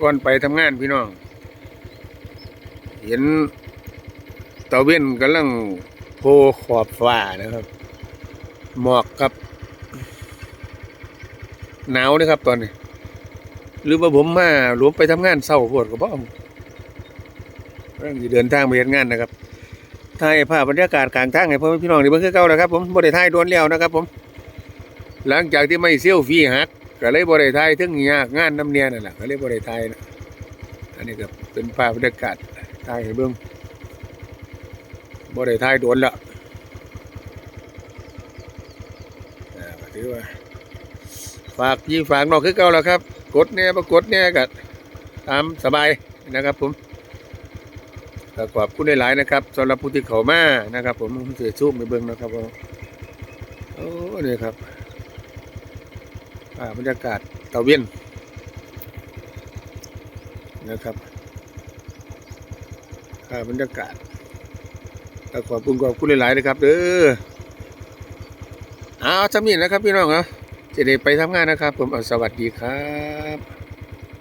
ก่อนไปทำงานพี่น้อง เห็นตะเว้นกำลังโผล่ขอบฟ้านะครับ หมอกครับ หนาวนะครับตอนนี้ หรือว่าผมมาหลวมไปทำงานเศร้าโพดก็บ่เรื่องเดินทางไปเฮ็ดงานนะครับถ่ายภาพบรรยากาศกลางทางให้พ่อพี่น้องนี่เบิ่งคือเก่านะครับผมบ่ได้ถ่ายโดนแล้วนะครับผม หลังจากที่ไม่เซลฟี่หัก ก็เลยบ่ได้ถ่ายถึงยากงานน้ำเนียนั่นแหละก็เลยบ่ได้ถ่ายนะอันนี้ก็เป็นภาพบรรยากาศถ่ายให้เบิ่งบ่ได้ถ่ายโดนล้วอ่าก็ถือว่าฝากพี่ฝากนองคือเก่าแล้วครับ กดเนี่ยปรากดเนี่ยก็ตามสบายนะครับผมก็ขอบคุณหลายๆนะครับสำหรับผู้ที่เข้ามานะครับ ผมผมเสียชูมไปเบิ่งนะครับผมโอ้นี่ครับ บรรยากาศตะเวียนนะครับบรรยากาศขอบคุณขอบคุณหลายๆนะครับเด้อเอาจำนี้นะครับพี่น้องนะจะได้ไปทำงานนะครับ ผมสวัสดีครับ